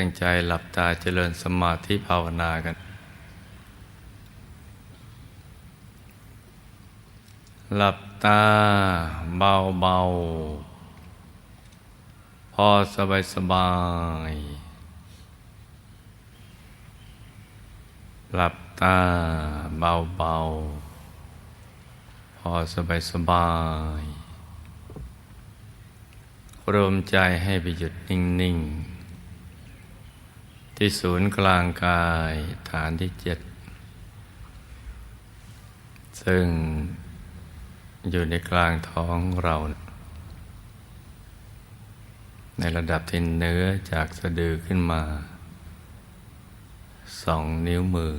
ตั้งใจหลับตาเจริญสมาธิภาวนากัน หลับตาเบาๆพอสบายสบาย หลับตาเบาๆพอสบายสบายรวมใจให้ไปหยุดนิ่ง ๆ ที่ศูนย์กลางกายฐานที่เจ็ด ซึ่งอยู่ในกลางท้องเรา ในระดับที่เนื้อจากสะดือขึ้นมาสองนิ้วมือ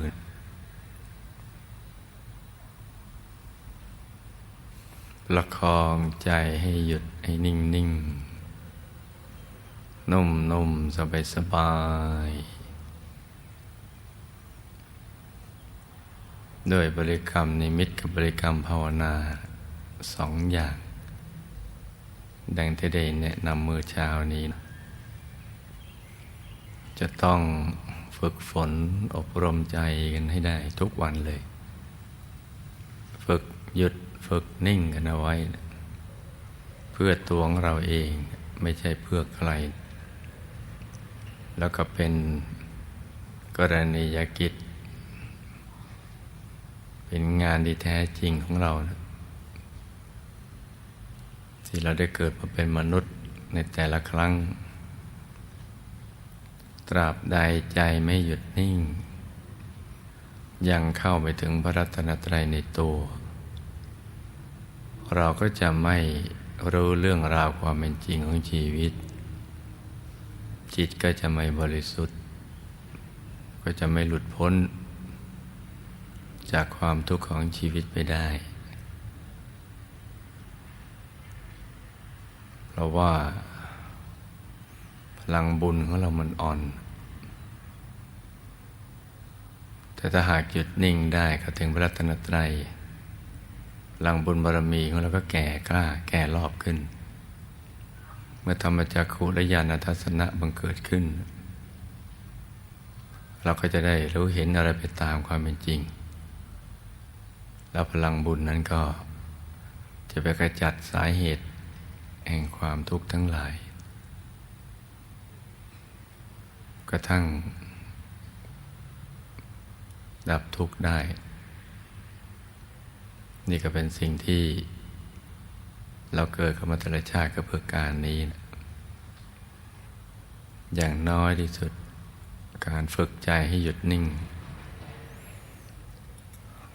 ประคองใจให้หยุดให้นิ่ง ๆ นุ่มๆสบายๆด้วยบริกรรมนิมิตกับบริกรรมภาวนาสองอย่าง ดังที่ได้แนะนำมือเช้านี้ จะต้องฝึกฝนอบรมใจกันให้ได้ทุกวันเลย ฝึกหยุดฝึกนิ่งกันเอาไว้ เพื่อตัวของเราเองไม่ใช่เพื่อใคร แล้วก็เป็นกรณียกิจ เป็นงานที่แท้จริงของเรานะที่เราได้เกิดมาเป็นมนุษย์ในแต่ละครั้ง ตราบใดใจไม่หยุดนิ่ง ยังเข้าไปถึงพระรัตนตรัยในตัว เราก็จะไม่รู้เรื่องราวความเป็นจริงของชีวิต จิตก็จะไม่บริสุทธิ์ ก็จะไม่หลุดพ้น จากความทุกข์ของชีวิตไปได้ เพราะว่า พลังบุญของเรามันอ่อน แต่ถ้าหากหยุดนิ่งได้ก็ถึงพระรัตนตรัยพลังบุญบารมีของเราก็แก่กล้าแก่รอบขึ้น เมื่อธรรมจักขุและญาณทัศนะบังเกิดขึ้น เราก็จะได้รู้เห็นอะไรไปตามความเป็นจริง แล้วพลังบุญนั้นก็ จะไปกระจัดสาเหตุ แห่งความทุกข์ทั้งหลาย กระทั่ง ดับทุกข์ได้ นี่ก็เป็นสิ่งที่ เราเกิดขึ้นมาแต่ละชาติก็เพื่อการนี้นะอย่างน้อยที่สุด การฝึกใจให้หยุดนิ่ง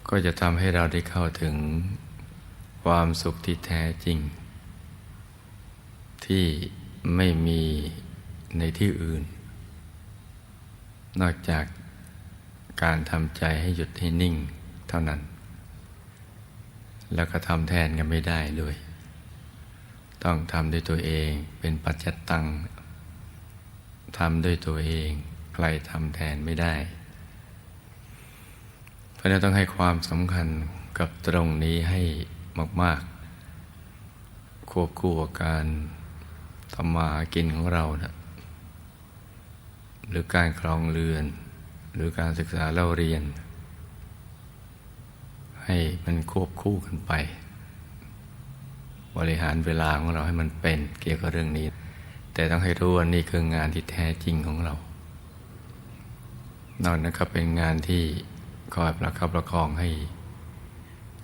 ก็จะทำให้เราได้เข้าถึงความสุขที่แท้จริง ที่ไม่มีในที่อื่น นอกจากการทำใจให้หยุดให้นิ่งเท่านั้น แล้วก็ทำแทนกันไม่ได้ด้วย ต้องทำด้วยตัวเองเป็นปัจจตังทำด้วยตัวเอง ใครทำแทนไม่ได้ เพราะนั้นต้องให้ความสำคัญกับตรงนี้ให้มาก ๆ ควบคู่กับการทำมาหากินของเรานะหรือการครองเรือน หรือการศึกษาเล่าเรียน ให้มันควบคู่กันไป บริหารเวลาของเราให้มันเป็นเกี่ยวกับเรื่องนี้ แต่ต้องให้รู้ว่านี่คืองานที่แท้จริงของเรานอกนั้นก็เป็นงานที่คอยประคับประคองให้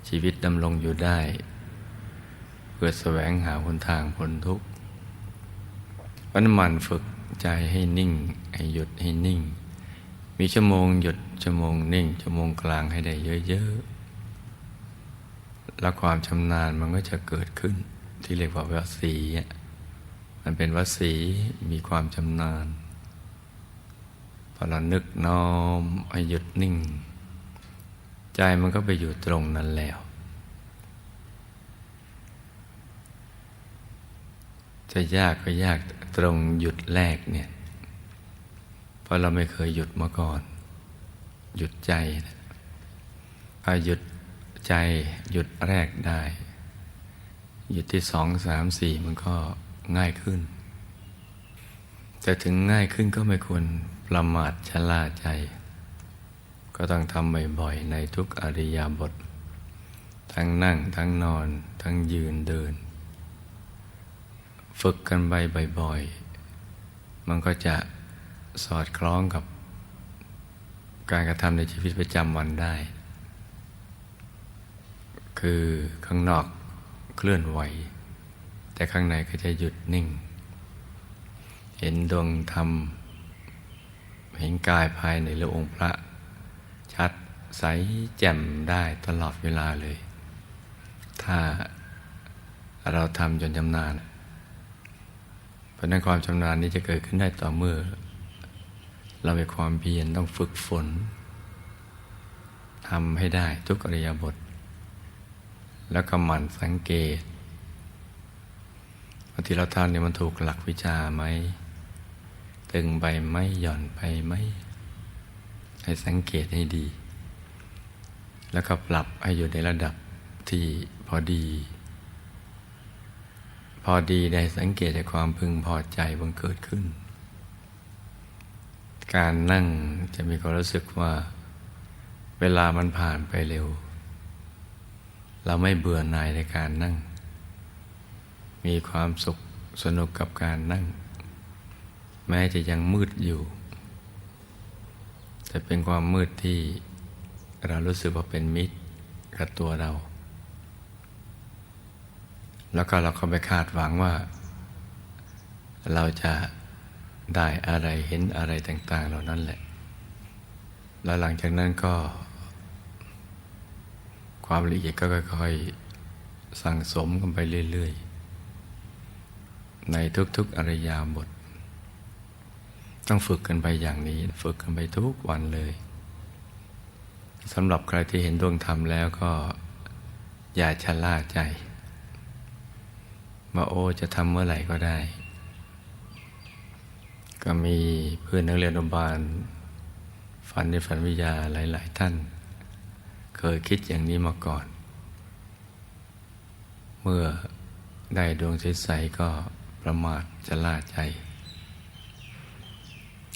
ชีวิตดำรงอยู่ได้ เพื่อแสวงหาหนทางพ้นทุกข์วันมันฝึกใจให้นิ่ง ให้หยุดให้นิ่ง มีชั่วโมงหยุดชั่วโมงนิ่งชั่วโมงกลางให้ได้เยอะๆ แล้วความชำนาญมันก็จะเกิดขึ้น ที่เรียกว่าวสีมันเป็นวสีมีความชำนาญพอเรานึกน้อมให้หยุดนิ่ง ใจมันก็ไปอยู่ตรงนั้นแล้ว จะยากก็ยากตรงหยุดแรกเนี่ยเพราะเราไม่เคยหยุดมาก่อน หยุดใจพอหยุด ใจหยุดแรกได้ หยุดที่สองสามสี่มันก็ง่ายขึ้น แต่ถึงง่ายขึ้นก็ไม่ควรประมาทชะล่าใจ ก็ต้องทำบ่อยๆในทุกอริยาบท ทั้งนั่งทั้งนอน ทั้งยืนเดิน ฝึกกันไปบ่อยๆ มันก็จะสอดคล้องกับการกระทำในชีวิตประจำวันได้ คือข้างนอกเคลื่อนไหว แต่ข้างในก็จะหยุดนิ่ง เห็นดวงธรรม เห็นกายภายในหรือองค์พระ ชัดใสแจ่มได้ตลอดเวลาเลย ถ้าเราทำจนชำนาญเพราะนั้นความชำนาญนี้จะเกิดขึ้นได้ต่อเมื่อ เรามีความเพียรต้องฝึกฝนทำให้ได้ทุกอริยบท แล้วก็หมั่นสังเกตว่าที่เราทำเนี่ยมันถูกหลักวิชาไหม ตึงไปไหมหย่อนไปไหม ให้สังเกตให้ดี แล้วก็ปรับให้อยู่ในระดับที่พอดี พอดีได้สังเกตจากความพึงพอใจบังเกิดขึ้น การนั่งจะมีความรู้สึกว่า เวลามันผ่านไปเร็ว เราไม่เบื่อหน่ายในการนั่ง มีความสุขสนุกกับการนั่ง แม้จะยังมืดอยู่แต่เป็นความมืดที่เรารู้สึกว่าเป็นมิตรกับตัวเรา แล้วก็เราก็ไปคาดหวังว่า เราจะได้อะไรเห็นอะไรต่าง ๆ เหล่านั้นแหละ แล้วหลังจากนั้นก็ ความละเอียดก็ค่อยๆ สั่งสมกันไปเรื่อยๆ ในทุกๆอริยาบท ต้องฝึกกันไปอย่างนี้ ฝึกกันไปทุกวันเลยสำหรับใครที่เห็นดวงธรรมแล้วก็ อย่าชะล่าใจว่าโอจะทำเมื่อไหร่ก็ได้ ก็มีเพื่อนนักเรียนอนุบาลฝันในฝันวิทยาหลาย ๆ ท่าน เคยคิดอย่างนี้มาก่อน เมื่อได้ดวงใสๆก็ประมาทจะล่าใจ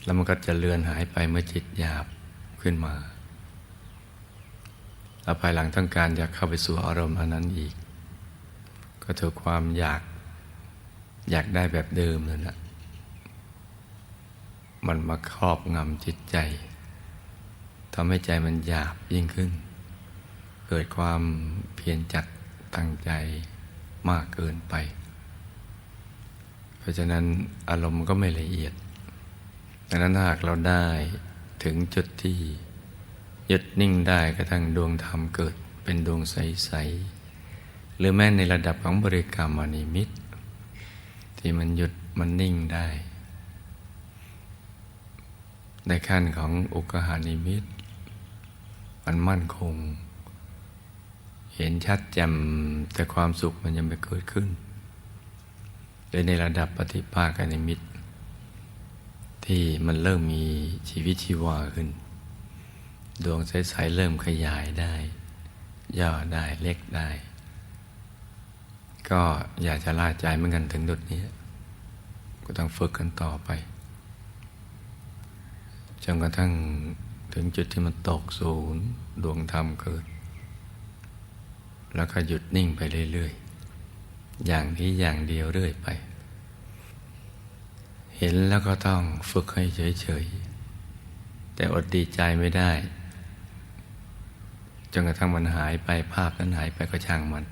แล้วมันก็จะเลือนหายไปเมื่อจิตหยาบขึ้นมาแล้วภายหลังต้องการอยากเข้าไปสู่อารมณ์อันนั้นอีก ก็ถูกความอยากอยากได้แบบเดิมนั่นแหละมันมาครอบงำจิตใจทำให้ใจมันหยาบยิ่งขึ้น เกิดความเพียรจัดตั้งใจมากเกินไป เพราะฉะนั้นอารมณ์ก็ไม่ละเอียดดังนั้นหากเราได้ถึงจุดที่หยุดนิ่งได้กระทั่งดวงธรรมเกิดเป็นดวงใส ๆ หรือแม้ในระดับของบริกรรมอนิมิต ที่มันหยุดมันนิ่งได้ ในขั้นของอุกหานิมิต มันมั่นคง เห็นชัดแจ่มแต่ความสุขมันยังไม่เกิดขึ้นหรือในระดับปฏิภาคนิมิต ที่มันเริ่มมีชีวิตชีวาขึ้น ดวงใสๆเริ่มขยายได้ ย่อได้เล็กได้ ก็อยากจะล่าใจเหมือนกันถึงดุดนี้ ก็ต้องฝึกกันต่อไปจนกระทั่งถึงจุดที่มันตกศูนย์ดวงธรรมเกิด แล้วก็หยุดนิ่งไปเรื่อยๆ อย่างนี้อย่างเดียวเรื่อยไป เห็นแล้วก็ต้องฝึกให้เฉยๆ แต่อดดีใจไม่ได้ จนกระทั่งมันหายไปภาพนั้นหายไปก็ช่างมัน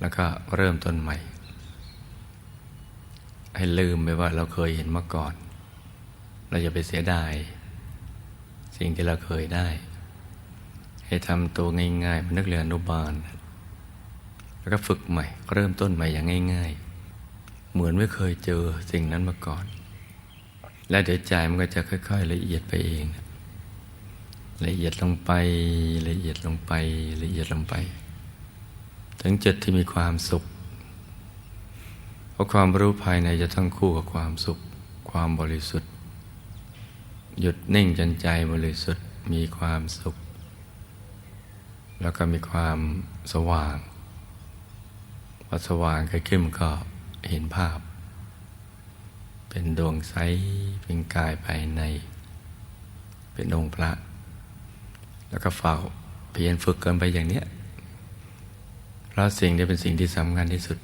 แล้วก็เริ่มต้นใหม่ ให้ลืมไปว่าเราเคยเห็นมาก่อน เราจะไปเสียดาย สิ่งที่เราเคยได้ ให้ทำตัวง่ายๆมันนักเรียนอนุบาล แล้วก็ฝึกใหม่ เริ่มต้นใหม่อย่างง่าย ๆ เหมือนไม่เคยเจอสิ่งนั้นมาก่อน และเดี๋ยวใจมันก็จะค่อย ๆ ละเอียดไปเอง ละเอียดลงไปละเอียดลงไปละเอียดลงไป ถึงจุดที่มีความสุข เพราะความรู้ภายในจะต้องคู่กับความสุข ความบริสุทธิ์ หยุดนิ่งจนใจบริสุทธิ์มีความสุข แล้วก็มีความสว่างพอสว่างขึ้นก็เห็นภาพ เป็นดวงใสเป็นกายภายใน เป็นองค์พระ แล้วก็ฝ่าเพียรฝึกกันไปอย่างเนี้ยเพราะสิ่งนี้เป็นสิ่งที่สำคัญที่สุด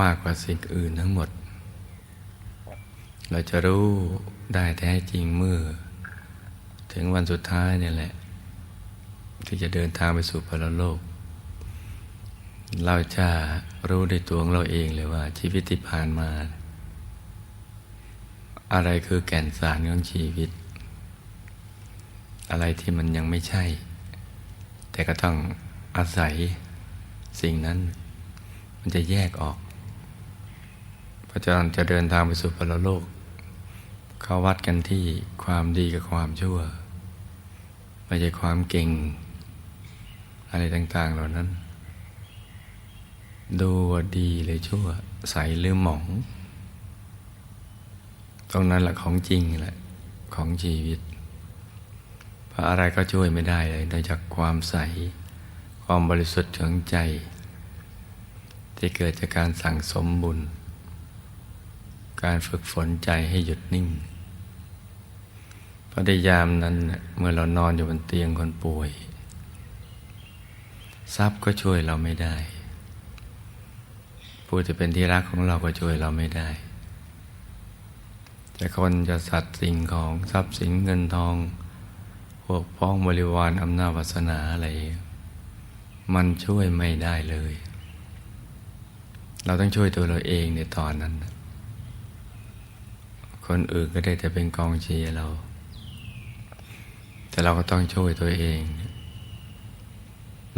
มากกว่าสิ่งอื่นทั้งหมด เราจะรู้ได้แท้จริงเมื่อ ถึงวันสุดท้ายเนี่ยแหละ ที่จะเดินทางไปสู่พรโลก เราจะรู้ในตัวของเราเองเลยว่า ชีวิตที่ผ่านมา อะไรคือแก่นสารของชีวิต อะไรที่มันยังไม่ใช่ แต่ก็ต้องอาศัยสิ่งนั้น มันจะแยกออกพระเจ้าจะเดินทางไปสู่พรโลก เขาวัดกันที่ความดีกับความชั่วไม่ใช่ความเก่ง อะไรต่าง ๆ เหล่านั้น ดูว่าดีหรือชั่ว ใสหรือหมอง ตรงนั้นแหละของจริงแหละ ของชีวิต เพราะอะไรก็ช่วยไม่ได้เลยนอกจากความใส ความบริสุทธิ์ของใจ ที่เกิดจากการสั่งสมบุญ การฝึกฝนใจให้หยุดนิ่งพระดยามนั้นเมื่อเรานอนอยู่บนเตียงคนป่วย ทรัพย์ก็ช่วยเราไม่ได้ ผู้ที่เป็นที่รักของเราก็ช่วยเราไม่ได้ แต่คนจะสัตว์สิ่งของทรัพย์สินเงินทอง พวกพ้องบริวารอำนาจวาสนาอะไร มันช่วยไม่ได้เลย เราต้องช่วยตัวเราเองในตอนนั้น คนอื่นก็ได้แต่เป็นกองเชียร์เรา แต่เราก็ต้องช่วยตัวเองเ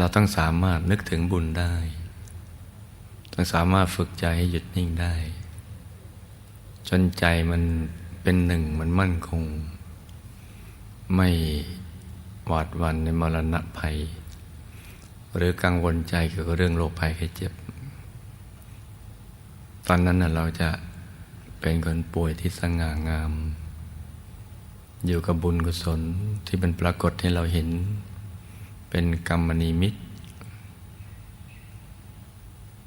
ราต้องสามารถนึกถึงบุญได้ ต้องสามารถฝึกใจให้หยุดนิ่งได้ จนใจมันเป็นหนึ่งมันมั่นคง ไม่หวาดหวันในมรณะภัย หรือกังวลใจเกี่ยวกับเรื่องโรคภัยไข้เจ็บ ตอนนั้นเราจะเป็นคนป่วยที่สง่างาม อยู่กับบุญกุศลที่มันปรากฏให้เราเห็น เป็นกรรมนิมิต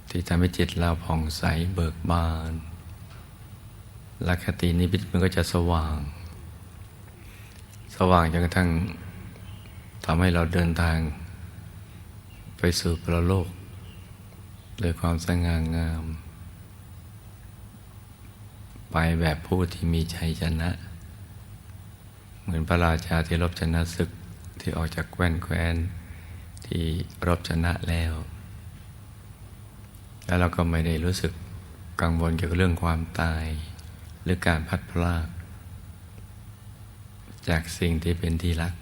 ที่ทำให้จิตเราผ่องใสเบิกบานลักตินิมิตมันก็จะสว่าง สว่างจนกระทั่งทำให้เราเดินทาง ไปสู่พระโลกโดยความสง่างาม ไปแบบผู้ที่มีชัยชนะ เหมือนพระราชาที่รบชนะศึก ที่ออกจากแคว้นแคว้นที่รบชนะแล้ว แล้วเราก็ไม่ได้รู้สึกกังวลเกี่ยวกับเรื่องความตาย หรือการพัดพลาก จากสิ่งที่เป็นที่รัก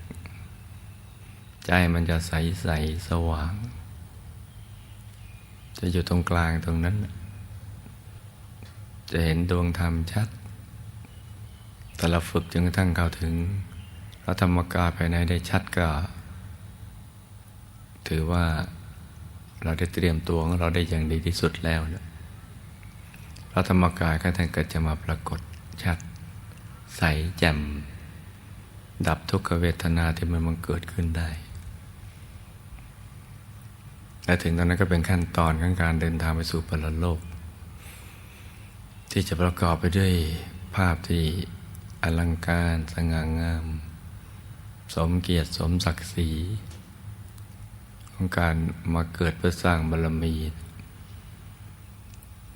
ใจมันจะใสใสสว่าง จะอยู่ตรงกลางตรงนั้น จะเห็นดวงธรรมชัด แต่เราฝึกจนกระทั่งเข้าถึง พระธรรมกายภายในได้ชัดก็ ถือว่าเราได้เตรียมตัวของเราได้อย่างดีที่สุดแล้วนะพระธรรมกายก็ท่านก็จะมาปรากฏชัด ใสแจ่ม ดับทุกขเวทนาที่มันมันเกิดขึ้นได้และถึงตอนนั้นก็เป็นขั้นตอนของการเดินทางไปสู่ปรโลก ที่จะประกอบไปด้วยภาพที่อลังการสง่างาม สมเกียรติสมศักดิ์ศรี ของการมาเกิดเพื่อสร้างบารมี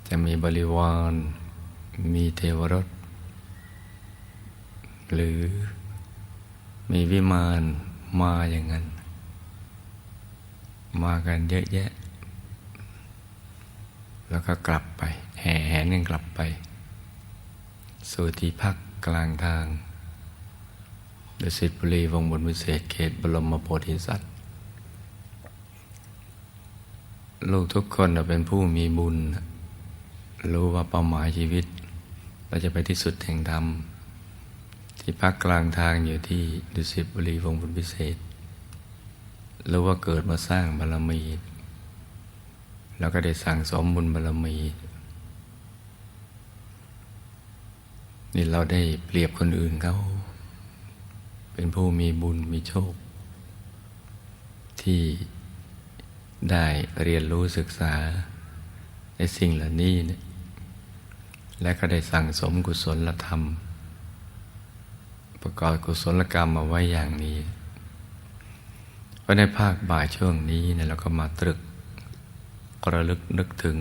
จะมีบริวารมีเทวรส หรือมีวิมานมาอย่างนั้น มากันเยอะแยะ แล้วก็กลับไป แห่แหนกันกลับไป สู่ที่พักกลางทาง ดุสิตบุรีวงบนวิเศษเขตบรมโพธิสัตว์ ลูกทุกคนเป็นผู้มีบุญ รู้ว่าเป้าหมายชีวิต เราจะไปที่สุดแห่งธรรม ที่พักกลางทางอยู่ที่ดุสิตบุรีวงบนวิเศษ รู้ว่าเกิดมาสร้างบารมี แล้วก็ได้สั่งสมบุญบารมีนี่เราได้เปรียบคนอื่นเขา เป็นผู้มีบุญมีโชค ที่ได้เรียนรู้ศึกษาในสิ่งเหล่านี้เนี่ยและก็ได้สั่งสมกุศลธรรม ประกอบกุศลกรรมมาไว้อย่างนี้เพราะในภาคบ่ายช่วงนี้เนี่ยเราก็มาตรึกระลึกนึกถึง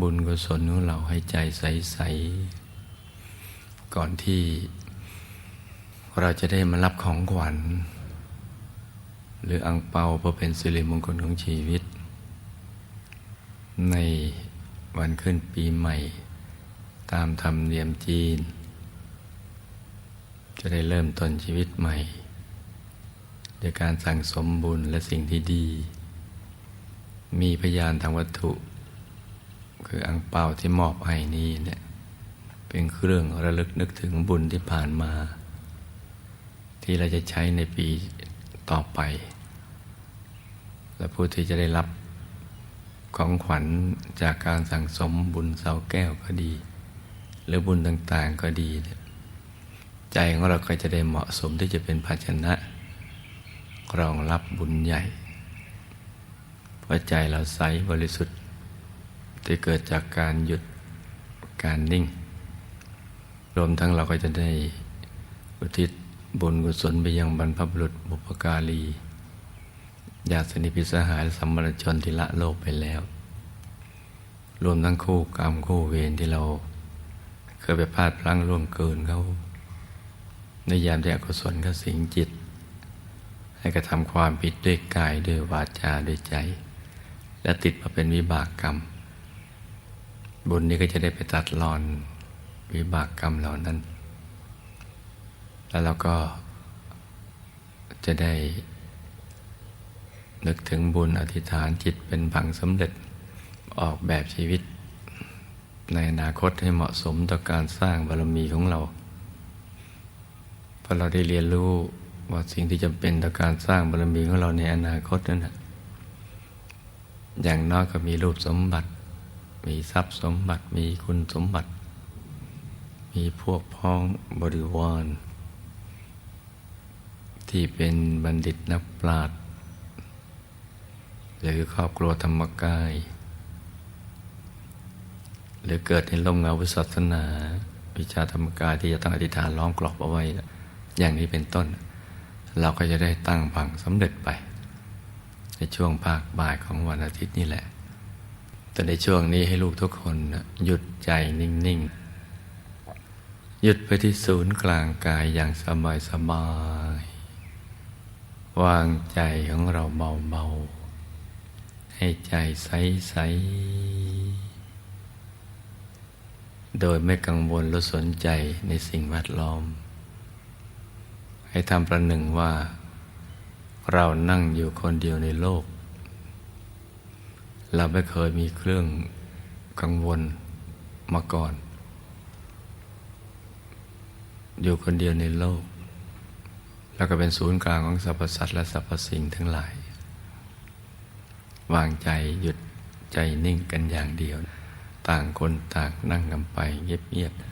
บุญกุศลของเราให้ใจใส ๆ ก่อนที่ เราจะได้มารับของขวัญ หรืออังเปาเพื่อเป็นสิริมงคลของชีวิต ในวันขึ้นปีใหม่ ตามธรรมเนียมจีน จะได้เริ่มต้นชีวิตใหม่โดยการสั่งสมบุญและสิ่งที่ดี มีพยานทางวัตถุ คืออังเปาที่มอบให้นี้เนี่ยเป็นเครื่องระลึกนึกถึงบุญที่ผ่านมา ที่เราจะใช้ในปีต่อไป และผู้ที่จะได้รับของขวัญจากการสั่งสมบุญเสาแก้วก็ดี หรือบุญต่างๆก็ดีเนี่ยใจของเราก็จะได้เหมาะสมที่จะเป็นภาชนะรองรับบุญใหญ่ เพราะใจเราใสบริสุทธิ์ที่เกิดจากการหยุดการนิ่ง รวมทั้งเราก็จะได้อุทิศ บุญกุศลไปยังบรรพบุรุษบุพการีญาติสนิพิสหายสัมมาชนที่ละโลกไปแล้ว รวมทั้งคู่กรรมคู่เวรที่เรา เคยไปพลาดพลั้งล่วงเกินเขาในยามที่อกุศลเขาสิงจิต ให้กระทำความผิดด้วยกายด้วยวาจาด้วยใจ และติดมาเป็นวิบากกรรม บุญนี้ก็จะได้ไปตัดรอนวิบากกรรมเหล่านั้น แล้วเราก็จะได้ นึกถึงบุญอธิษฐานจิตเป็นผังสำเร็จออกแบบชีวิต ในอนาคตให้เหมาะสมต่อการสร้างบารมีของเราเพราะเราได้เรียนรู้ว่าสิ่งที่จำเป็นต่อการสร้างบารมีของเราในอนาคตนั้นนะอย่างน้อยก็มีรูปสมบัติ มีทรัพย์สมบัติ มีคุณสมบัติ มีพวกพ้องบริวาร ที่เป็นบัณฑิตนักปราชญ์หรือครอบครัวธรรมกาย หรือเกิดในลมเงาวิสัสนา วิชาธรรมกายที่จะต้องอธิษฐานล้อมกรอบเอาไว้ อย่างนี้เป็นต้น เราก็จะได้ตั้งผังสำเร็จไป ในช่วงภาคบ่ายของวันอาทิตย์นี่แหละ แต่ในช่วงนี้ให้ลูกทุกคนหยุดใจนิ่งๆหยุดไปที่ศูนย์กลางกายอย่างสบายๆ วางใจของเราเบาๆ ให้ใจใส ๆ โดยไม่กังวลหรือสนใจในสิ่งแวดล้อม ให้ทำประหนึ่งว่า เรานั่งอยู่คนเดียวในโลก เราไม่เคยมีเครื่องกังวลมาก่อน อยู่คนเดียวในโลก แล้วก็เป็นศูนย์กลางของสรรพสัตว์และสรรพสิ่งทั้งหลาย วางใจหยุดใจนิ่งกันอย่างเดียว ต่างคนต่างนั่งกันไปเงียบๆ